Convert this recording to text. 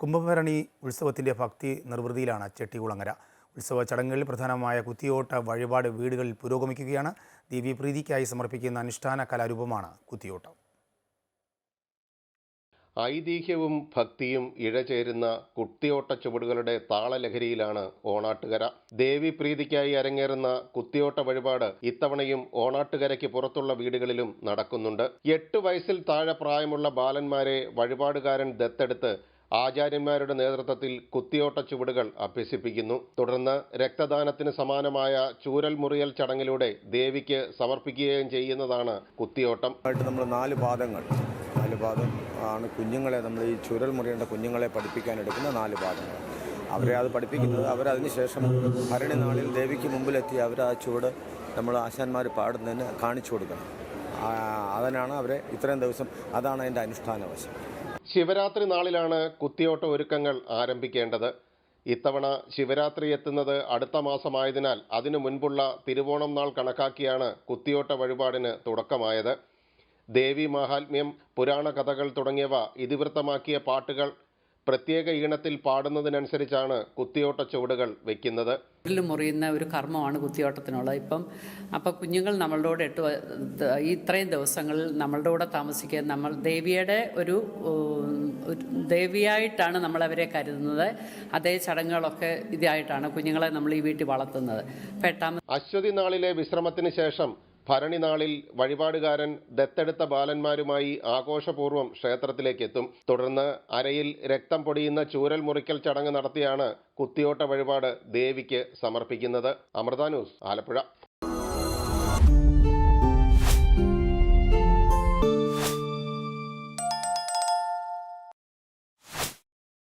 കുംഭഭരണി ഉത്സവത്തിന്റെ ഭക്തി നിർവൃതിയിലാണ് ചെട്ടികുളങ്ങര. ഉത്സവ ചടങ്ങുകളിൽ പ്രധാനമായ കുത്തിയോട്ട വഴിപാട് വീടുകളിൽ പുരോഗമിക്കുകയാണ്. ദേവീപ്രീതിക്കായി സമർപ്പിക്കുന്ന അനുഷ്ഠാന കലാരൂപമാണ് കുത്തിയോട്ടം. ഐതിഹ്യവും ഭക്തിയും ഇഴചേരുന്ന കുത്തിയോട്ട ചുവടുകളുടെ താളലഹരിയിലാണ് ഓണാട്ടുകര. ദേവി പ്രീതിക്കായി അരങ്ങേറുന്ന കുത്തിയോട്ട വഴിപാട് ഇത്തവണയും ഓണാട്ടുകരയ്ക്ക് പുറത്തുള്ള വീടുകളിലും നടക്കുന്നുണ്ട്. എട്ട് വയസ്സിൽ താഴെ പ്രായമുള്ള ബാലന്മാരെ വഴിപാടുകാരൻ ദത്തെടുത്ത് ആചാര്യന്മാരുടെ നേതൃത്വത്തിൽ കുത്തിയോട്ട ചുവടുകൾ അഭ്യസിപ്പിക്കുന്നു. തുടർന്ന് രക്തദാനത്തിന് സമാനമായ ചൂരൽ മുറിയൽ ചടങ്ങിലൂടെ ദേവിക്ക് സമർപ്പിക്കുകയും ചെയ്യുന്നതാണ് കുത്തിയോട്ടം. ആയിട്ട് നമ്മൾ നാല് പാദങ്ങൾ നാല് പാദം ആണ് കുഞ്ഞുങ്ങളെ നമ്മൾ ഈ ചുരൽ മുറിയേണ്ട കുഞ്ഞുങ്ങളെ പഠിപ്പിക്കാൻ എടുക്കുന്ന നാല് പാദങ്ങൾ. അവരെ അത് പഠിപ്പിക്കുന്നത് അവരതിന് ശേഷം ഭരണി നാളിൽ ദേവിക്ക് മുമ്പിലെത്തി അവർ ആ ചുവട് നമ്മൾ ആശാന്മാർ പാടുന്നതിന് കാണിച്ചു കൊടുക്കണം. അതിനാണ് അവരെ ഇത്രയും ദിവസം അതാണ് അതിന്റെ അനുഷ്ഠാന വശം. ശിവരാത്രി നാളിലാണ് കുത്തിയോട്ട ഒരുക്കങ്ങൾ ആരംഭിക്കേണ്ടത്. ഇത്തവണ ശിവരാത്രി എത്തുന്നത് അടുത്ത മാസമായതിനാൽ അതിനു മുൻപുള്ള തിരുവോണം നാൾ കണക്കാക്കിയാണ് കുത്തിയോട്ട വഴിപാടിന് തുടക്കമായത്. ദേവി മാഹാത്മ്യം പുരാണ കഥകൾ തുടങ്ങിയവ ഇതിവൃത്തമാക്കിയ പാട്ടുകൾ പ്രത്യേക ഈണത്തിൽ പാടുന്നതിനനുസരിച്ചാണ് കുത്തിയോട്ട ചുവടുകൾ വയ്ക്കുന്നത് ിൽ മുറിയുന്ന ഒരു കർമ്മമാണ് കുത്തിയോട്ടത്തിനുള്ളത്. ഇപ്പം അപ്പം കുഞ്ഞുങ്ങൾ നമ്മളുടെ കൂടെ എട്ട് ഈ ഇത്രയും ദിവസങ്ങളിൽ നമ്മളുടെ കൂടെ താമസിക്കുക നമ്മൾ ദേവിയുടെ ഒരു ദേവിയായിട്ടാണ് നമ്മളവരെ കരുതുന്നത്. അതേ ചടങ്ങുകളൊക്കെ ഇതായിട്ടാണ് കുഞ്ഞുങ്ങളെ നമ്മൾ ഈ വീട്ടിൽ വളർത്തുന്നത്. അപ്പം അശ്വതി നാളിലെ വിശ്രമത്തിന് ശേഷം ഭരണി നാളിൽ വഴിപാടുകാരൻ ദത്തെടുത്ത ബാലന്മാരുമായി ആഘോഷപൂർവം ക്ഷേത്രത്തിലേക്ക് എത്തും തുടർന്ന് അരയിൽ രക്തം പൊടിയുന്ന ചൂരൽ മുറിക്കൽ ചടങ്ങ് നടത്തിയാണ് കുത്തിയോട്ട വഴിപാട് ദേവിക്ക് സമർപ്പിക്കുന്നത്. അമൃത ന്യൂസ് ആലപ്പുഴ.